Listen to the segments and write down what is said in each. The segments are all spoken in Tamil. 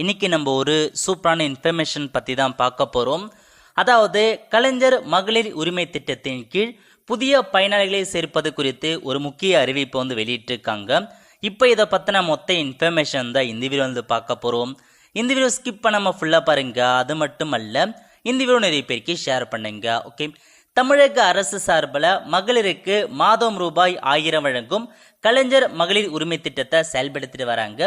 இன்னைக்கு நம்ம ஒரு சூப்பரான இன்ஃபர்மேஷன் பற்றி தான் பார்க்க போகிறோம் அதாவது கலைஞர் மகளிர் உரிமை திட்டத்தின் கீழ் புதிய பயனாளிகளை சேர்ப்பது குறித்து ஒரு முக்கிய அறிவிப்பு வந்து வெளியிட்டிருக்காங்க. இப்போ இதை பற்றின மொத்த இன்ஃபர்மேஷன் தான் இந்த வீடியோ வந்து பார்க்க போகிறோம் இந்த வீடியோ ஸ்கிப் பண்ணாமல் ஃபுல்லாக பாருங்க. அது மட்டும் அல்ல இந்த வீடியோ நிறைய பேருக்கு ஷேர் பண்ணுங்க ஓகே தமிழக அரசு சார்பில் மகளிருக்கு மாதம் ரூபாய் ஆயிரம் வழங்கும் கலைஞர் மகளிர் உரிமை திட்டத்தை செயல்படுத்திட்டு வராங்க.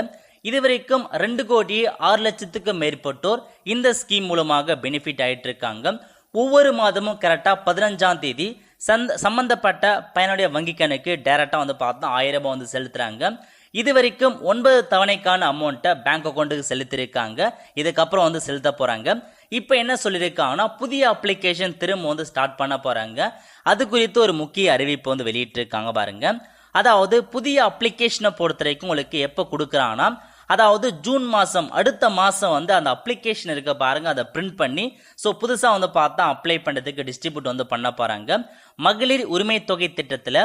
இதுவரைக்கும் ரெண்டு கோடி ஆறு லட்சத்துக்கும் மேற்பட்டோர் இந்த ஸ்கீம் மூலமாக பெனிஃபிட் ஆயிட்டு இருக்காங்க ஒவ்வொரு மாதமும் கரெக்டாக பதினஞ்சாம் தேதி சந்த சம்பந்தப்பட்ட பயனுடைய வங்கி கணக்கு டைரக்டாக வந்து பார்த்தா ஆயிரம் ரூபாய் வந்து செலுத்துறாங்க. இது வரைக்கும் ஒன்பது தவணைக்கான அமௌண்ட்டை பேங்க் அக்கௌண்ட்டுக்கு செலுத்திருக்காங்க இதுக்கப்புறம் வந்து செலுத்த போகிறாங்க இப்போ என்ன சொல்லியிருக்காங்கன்னா புதிய அப்ளிகேஷன் திரும்ப வந்து ஸ்டார்ட் பண்ண போகிறாங்க அது குறித்து ஒரு முக்கிய அறிவிப்பு வந்து வெளியிட்டிருக்காங்க பாருங்கள் அதாவது புதிய அப்ளிகேஷனை பொறுத்த வரைக்கும் உங்களுக்கு எப்போ கொடுக்குறாங்கன்னா அதாவது ஜூன் மாதம் அடுத்த மாதம் வந்து அந்த அப்ளிகேஷன் இருக்க பாருங்க அதை பிரிண்ட் பண்ணி ஸோ புதுசாக வந்து பார்த்தா அப்ளை பண்ணுறதுக்கு டிஸ்ட்ரிபியூட் வந்து பண்ண போகிறாங்க மகளிர் உரிமை தொகை திட்டத்தில்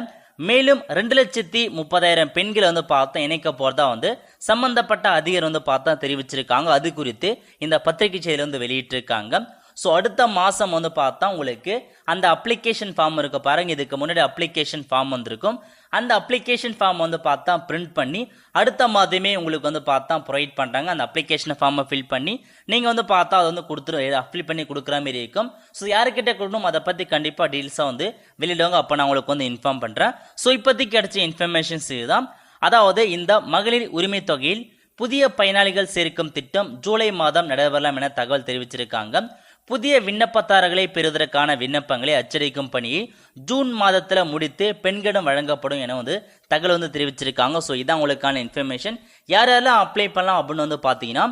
மேலும் ரெண்டு லட்சத்தி முப்பதாயிரம் பெண்களை வந்து பார்த்தா இணைக்க போறதா வந்து சம்பந்தப்பட்ட அதிகாரி வந்து பார்த்தா தெரிவிச்சிருக்காங்க. அது குறித்து இந்த பத்திரிகை செய்தியில் வந்து வெளியிட்டிருக்காங்க. ஸோ அடுத்த மாதம் வந்து பார்த்தா உங்களுக்கு அந்த அப்ளிகேஷன் ஃபார்ம் இருக்க பாருங்க. இதுக்கு முன்னாடி அப்ளிகேஷன் ஃபார்ம் வந்திருக்கும். அந்த அப்ளிகேஷன் ஃபார்ம் வந்து பார்த்தா பிரிண்ட் பண்ணி அடுத்த மாதமே உங்களுக்கு வந்து பார்த்தா ப்ரொவைட் பண்ணுறாங்க அந்த அப்ளிகேஷன் ஃபார்மை ஃபில் பண்ணி நீங்கள் வந்து பார்த்தா அதை வந்து கொடுத்துரு அப்ளை பண்ணி கொடுக்குற மாதிரி இருக்கும். ஸோ யாருக்கிட்ட கொடுக்கணும்? அதை பற்றி கண்டிப்பாக டீல்ஸாக வந்து வெளியிடுவாங்க அப்போ நான் உங்களுக்கு வந்து இன்ஃபார்ம் பண்ணுறேன் ஸோ இப்போதைக்கு கிடைச்ச இன்ஃபர்மேஷன்ஸ் இதுதான். அதாவது இந்த மகளிர் உரிமை தொகையில் புதிய பயனாளிகள் சேர்க்கும் திட்டம் ஜூலை மாதம் நடைபெறலாம் என தகவல் தெரிவிச்சிருக்காங்க. புதிய விண்ணப்பதாரர்களை பெறுவதற்கான விண்ணப்பங்களை அச்சடிக்கும் பணியை ஜூன் மாதத்தில் முடித்து பெண்களிடம் வழங்கப்படும் என வந்து தகவல் வந்து தெரிவிச்சிருக்காங்க. ஸோ இதான் உங்களுக்கான இன்ஃபர்மேஷன் யார் யாரெல்லாம் அப்ளை பண்ணலாம் அப்படின்னு வந்து பார்த்தீங்கன்னா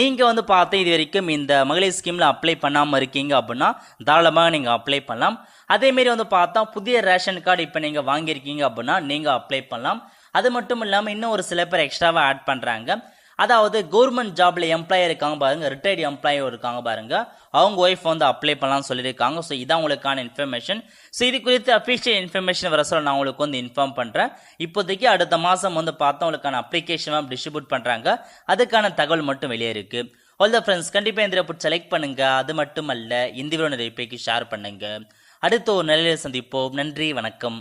நீங்கள் வந்து பார்த்து இது வரைக்கும் இந்த மகளிர் ஸ்கீமில் அப்ளை பண்ணாமல் இருக்கீங்க அப்படின்னா தாராளமாக நீங்கள் அப்ளை பண்ணலாம். அதேமாரி வந்து பார்த்தா புதிய ரேஷன் கார்டு இப்போ நீங்கள் வாங்கியிருக்கீங்க அப்படின்னா நீங்கள் அப்ளை பண்ணலாம். அது மட்டும் இல்லாமல் இன்னும் ஒரு சில பேர் எக்ஸ்ட்ராவாக ஆட் பண்ணுறாங்க அதாவது கவர்மெண்ட் ஜாப்ல எம்ப்ளாயர் இருக்காங்க பாருங்க ரிட்டையர்டு எம்ப்ளாயி இருக்காங்க பாருங்க. அவங்க ஒய்ஃப் வந்து அப்ளை பண்ணலாம் சொல்லியிருக்காங்க. ஸோ இதான் உங்களுக்கான இன்ஃபர்மேஷன் ஸோ இது குறித்து அஃபிஷியல் இன்ஃபர்மேஷன் வர சொல்ல நான் உங்களுக்கு வந்து இன்ஃபார்ம் பண்ணுறேன் இப்போதைக்கு அடுத்த மாதம் வந்து பார்த்தா உங்களுக்கான அப்ளிகேஷன் டிஸ்ட்ரிபியூட் பண்ணுறாங்க அதுக்கான தகவல் மட்டும் வெளியே இருக்கு. ஆல் த ஃப்ரெண்ட்ஸ் கண்டிப்பாக இந்த புட் செலக்ட் பண்ணுங்க. அது மட்டும் அல்ல இந்த வீடியோ நிறைய பேருக்கு ஷேர் பண்ணுங்க. அடுத்த ஒரு நிலையில சந்திப்போம். நன்றி வணக்கம்.